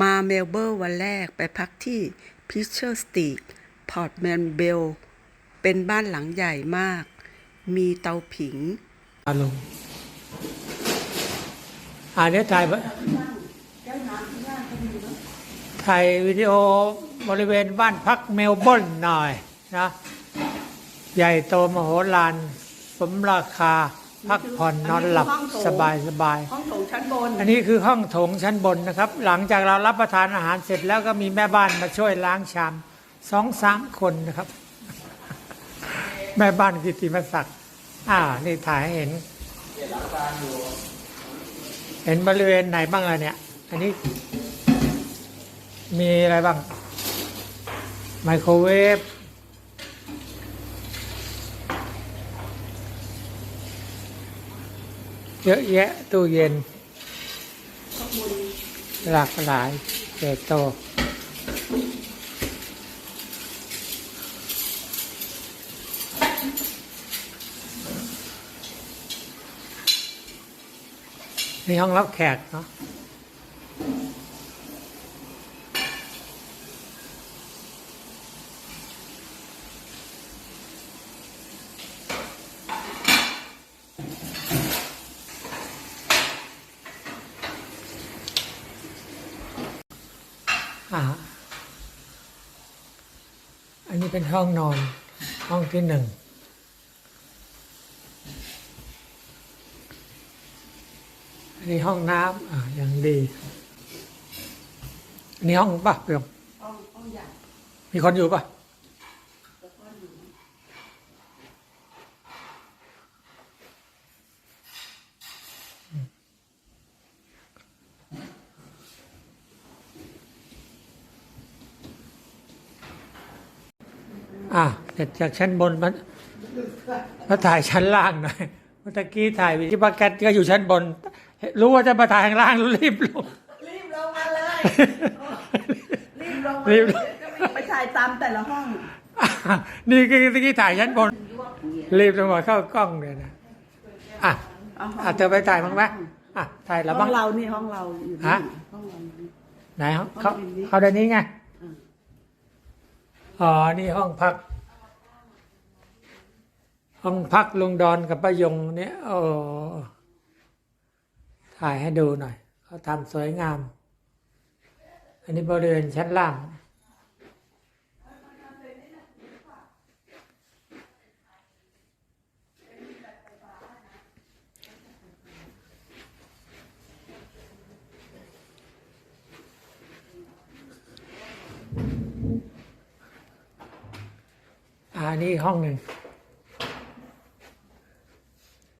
มาเมลเบิร์นวันแรกไปพักที่พิเชอร์สตรีทพอร์ตแมนเบล เป็นบ้านหลังใหญ่มาก มีเตาผิงอาลงอ่าเดี๋ยวถ่ายถ่ายวิดีโอบริเวณบ้านพักเมลเบิร์นหน่อยนะ ใหญ่โตมโหฬารสมราคา พักผ่อนนอนหลับสบายสบายห้องโถงชั้นบน อันนี้คือห้องโถงชั้นบนนะครับ หลังจากเรารับประทานอาหารเสร็จแล้วก็มีแม่บ้านมาช่วยล้างชามสองสามคนนะครับ แม่บ้านกิติมศักดิ์อ่า นี่ถ่ายให้เห็น เห็นบริเวณไหนบ้างล่ะเนี่ย อันนี้ มีอะไรบ้าง ไมโครเวฟ เยอะแยะตู้เย็น หลากหลายเติบโตนี่ห้องรับแขกเนาะ อ่าอันนี้เป็นห้องนอนห้องที่หนึ่งอันนี้ห้องน้ำอ่าอย่างดีอันนี้ห้องป่ะเปี่ยมมีคนอยู่ป่ะ อะเสร็จจากชั้นบนมามาถ่ายชั้นล่างหน่อยเมื่อตะกี้ถ่ายวิที่ปาแกตก็อยู่ชั้นบน รู้ว่าจะมาถ่ายข้างล่างรีบลง รีบลงมาเลย รีบลงมารีบเลยก็วิ่งไปถ่ายตามแต่ละห้อง นี่คือตะกี้ถ่ายชั้นบน รีบลงมาเข้ากล้องเลยนะอะเอาห้องอะเธอไปถ่ายบ้างไหมอะถ่ายแล้วห้บ้าองงเรานี่ห้องเราอยู่นี่ฮะห้องเราอยู่นี่ไหนเขาเขาห้องนี้เขาเดินนี้ไง อ๋อ นี่ห้องพัก ห้องพักลุงดอนกับป้ายงเนี่ยโอ้ถ่ายให้ดูหน่อยเขาทำสวยงาม อันนี้บริเวณชั้นล่าง นี้อีกห้องหนึ่ง